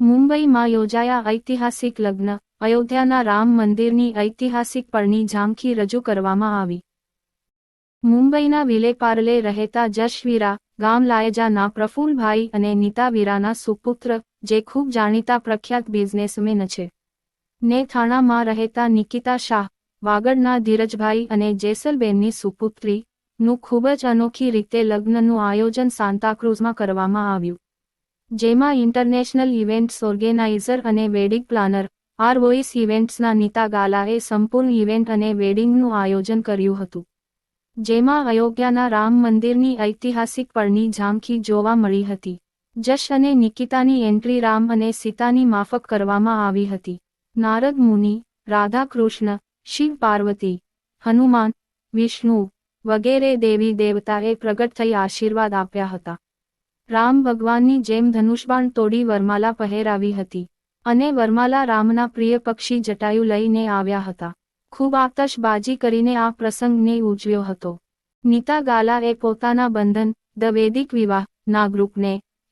મુંબઈમાં યોજાયા ઐતિહાસિક લગ્ન. અયોધ્યાના રામ મંદિરની ઐતિહાસિક પળની ઝાંખી રજૂ કરવામાં આવી. મુંબઈના વિલેપાર્લે રહેતા જશવીરા ગામ લાયજાના પ્રફુલભાઈ અને નીતાવીરાના સુપુત્ર, જે ખૂબ જાણીતા પ્રખ્યાત બિઝનેસમેન છે. ને થાણામાં રહેતા નિકિતા શાહ વાગડના ધીરજભાઈ અને જેસલબેનની સુપુત્રી નું ખૂબ જ અનોખી રીતે લગ્નનું આયોજન સાંતાક્રુઝમાં કરવામાં આવ્યું, જેમાં ઇન્ટરનેશનલ ઇવેન્ટ્સ ઓર્ગેનાઇઝર અને વેડિંગ પ્લાનર આર વોઇસ ઇવેન્ટ્સના નીતા ગાલાએ સંપૂર્ણ ઇવેન્ટ અને વેડિંગનું આયોજન કર્યું હતું, જેમાં અયોધ્યાના રામ મંદિરની ઐતિહાસિક પળની ઝાંખી જોવા મળી હતી, જશ અને નિકિતાની એન્ટ્રી રામ અને સીતાની માફક કરવામાં આવી હતી, નારદ મુનિ રાધા કૃષ્ણ શિવ પાર્વતી, હનુમાન, વિષ્ણુ વગેરે દેવી દેવતાએ પ્રગટ થઈ આશીર્વાદ આપ્યા હતા. રામ ભગવાનની જેમ ધનુષબાણ તોડી વરમાલા પહેરાવી હતી અને વરમાલા રામના પ્રિય પક્ષી જટાયુ લઈને આવ્યા હતા. ખૂબ આતશબાજી કરીને આ પ્રસંગને ઉજવ્યો હતો. નીતા ગાલાએ પોતાના બંધન ધ વૈદિક વિવાહ ના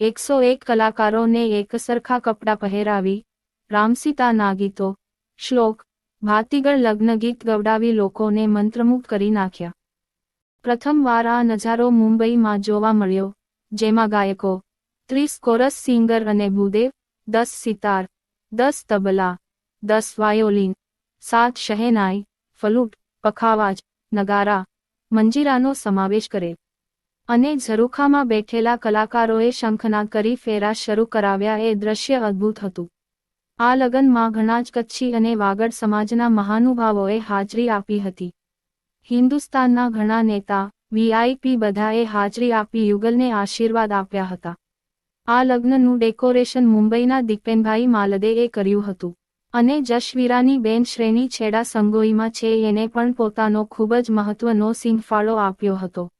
એકસો એક કલાકારોને એકસરખા કપડાં પહેરાવી રામસીતાના ગીતો શ્લોક ભાતીગળ લગ્ન ગીત ગવડાવી લોકોને મંત્રમુગ્ધ કરી નાખ્યા. પ્રથમવાર આ નજારો મુંબઈમાં જોવા મળ્યો, જેમાં ગાયકો, ત્રીસ કોરસ સિંગર અને ભૂદેવ, દસ સિતાર, દસ તબલા, દસ વાયોલિન, સાત શહેનાઈ, ફલૂટ, પખાવાજ, નગારા, મંજીરાનો સમાવેશ કરે. અને ઝરૂખામાં બેઠેલા કલાકારોએ શંખના કરી ફેરા શરૂ કરાવ્યા એ દ્રશ્ય અદ્ભુત હતું. આ લગ્નમાં ઘણા જ કચ્છી અને વાગડ સમાજના મહાનુભાવોએ હાજરી આપી હતી. હિન્દુસ્તાનના ઘણા નેતા વીઆઈપી બધાએ હાજરી આપી યુગલને આશીર્વાદ આપ્યા હતા. આ લગ્નનું ડેકોરેશન મુંબઈના દીપેનભાઈ માલદેએ કર્યું હતું. અને જશવીરાની બેન શ્રેણી છેડા સંગોઈમાં છે એને પણ પોતાનો ખૂબ જ મહત્વનો સિંહફાળો આપ્યો હતો.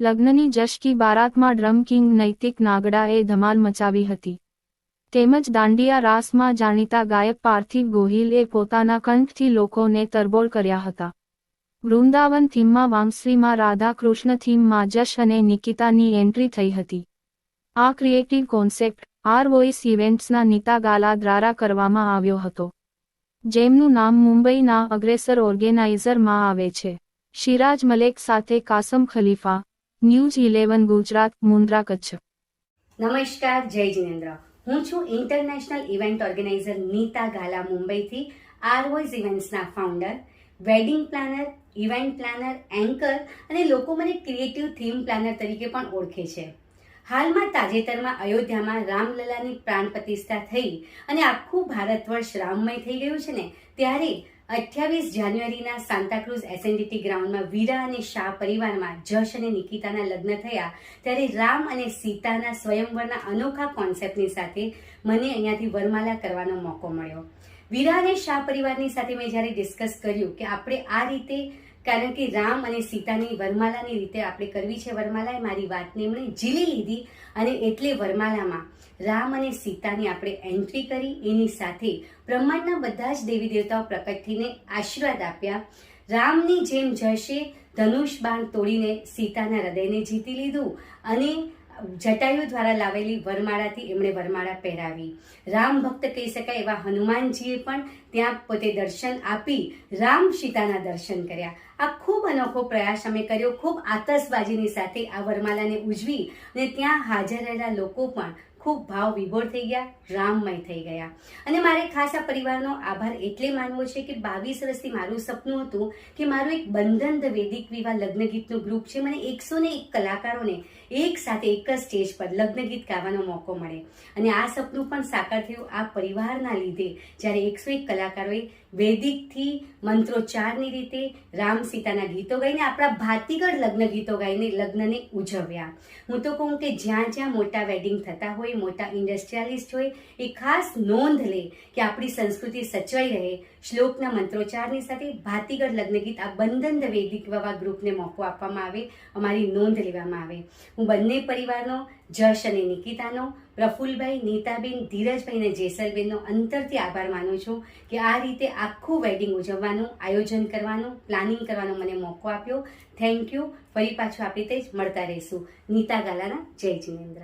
લગ્નની જશકી બારાતમાં ડ્રમ કિંગ નૈતિક નાગડાએ ધમાલ મચાવી હતી. તેમજ દાંડિયા રાસમાં જાણીતા ગાયક પાર્થિવ ગોહિલે પોતાના કંઠથી લોકોને તરબોળ કર્યા હતા. વૃંદાવન થીમમાં વામશ્રીમાં રાધા કૃષ્ણ થીમમાં જશ અને નિકિતાની એન્ટ્રી થઈ હતી. આ ક્રિએટિવ કોન્સેપ્ટ આર વોઇસ ઇવેન્ટ્સના નીતા ગાલા દ્વારા કરવામાં આવ્યો હતો. જેમનું નામ મુંબઈના અગ્રેસર ઓર્ગેનાઇઝરમાં આવે છે. શિરાજ મલેક સાથે કાસમ ખલીફા, ન્યૂઝ ઇલેવન ગુજરાત, મુન્દ્રા કચ્છ. નમસ્કાર, જય જિનેન્દ્ર. હું છું international event organiser Nita Gala મુંબઈથી R voice ઇવેન્ટ્સના founder wedding planner event planner anchor અને લોકો મને ક્રિએટિવ થીમ પ્લાનર તરીકે પણ ઓળખે છે. હાલમાં તાજેતરમાં અયોધ્યામાં રામલલાની પ્રાણ પ્રતિષ્ઠા થઈ અને આખું ભારત વર્ષ રામમય થઈ ગયું છે ને, ત્યારે અઠ્યાવીસ જાન્યુઆરીના સાંતાક્રુઝ એસએનડીટી ગ્રાઉન્ડમાં વીરા અને શાહ પરિવારમાં જશ અને નિકિતાના લગ્ન થયા ત્યારે રામ અને સીતાના સ્વયંવરના અનોખા કોન્સેપ્ટની સાથે મને અહીંયાથી વરમાલા કરવાનો મોકો મળ્યો. વીરા અને શાહ પરિવારની સાથે મેં જ્યારે ડિસ્કસ કર્યું કે આપણે આ રીતે કારણ કે રામ અને સીતાની વરમાલાની રીતે આપણે કરવી છે વરમાલા મારી વાતને એમણે ઝીલી લીધી અને એટલે વરમાલામાં રામ અને સીતાની આપણે એન્ટ્રી કરી. એની સાથે બ્રહ્માંડના બધા જ દેવી દેવતાઓ પ્રકટ થઈને આશીર્વાદ આપ્યા. રામની જેમ જશે ધનુષ બાણ તોડીને સીતાના હૃદયને જીતી લીધું અને જટાયુ દ્વારા લાવેલી વરમાળાથી એમણે વરમાળા પહેરાવી. રામ ભક્ત કહી શકાય એવા હનુમાનજીએ પણ ત્યાં પોતે દર્શન આપી રામ સીતાના દર્શન કર્યા. આ ખૂબ અનોખો પ્રયાસ અમે કર્યો. ખૂબ આતશબાજીની સાથે આ વરમાલાને ઉજવી અને ત્યાં હાજર રહેલા લોકો પણ ખૂબ ભાવ વિભોર થઈ ગયા, રામમય થઈ ગયા. અને મારે ખાસ આ પરિવારનો આભાર એટલે માનવો છે કે બાવીસ વર્ષથી મારું સપનું હતું કે મારું એક બંધન ધ વૈદિક વિવાહ લગ્ન ગીતનું ગ્રુપ છે. મને એકસો ને એક કલાકારોને એક સાથે એક જ સ્ટેજ પર લગ્ન ગીત ગાવાનો મોકો મળે. અને આ સપનું પણ સાકાર થયું આ પરિવારના લીધે, જ્યારે એકસો એક કલાકારોએ વૈદિકથી મંત્રોચ્ચારની રીતે રામ સીતાના ગીતો ગાઈને, આપણા ભાતીગળ લગ્ન ગીતો ગાઈને લગ્નને ઉજવ્યા. હું તો કહું કે જ્યાં જ્યાં મોટા વેડિંગ થતા હોય મોટા ઇન્ડસ્ટ્રીયાલિસ્ટ હોય, એ ખાસ નોંધ લે કે આપણી સંસ્કૃતિ સચવાઈ રહે. શ્લોકના મંત્રોચ્ચારની સાથે ભાતીગર લગ્નગીત આ બંધન વૈદિક વાવા ગ્રુપને મોકો આપવામાં આવે, અમારી નોંધ લેવામાં આવે. હું બંને પરિવારનો, જશ અને નિકિતાનો પ્રફુલભાઈ, નીતાબેન, ધીરજભાઈ અને જેસલબેનનો અંતરથી આભાર માનું છું કે આ રીતે આખું વેડિંગ ઉજવવાનું, આયોજન કરવાનું પ્લાનિંગ કરવાનો મને મોકો આપ્યો. થેન્ક યુ ફરી પાછું આપણી તે જ મળતા રહીશું. નીતા ગાલાના જય જિનેન્દ્ર.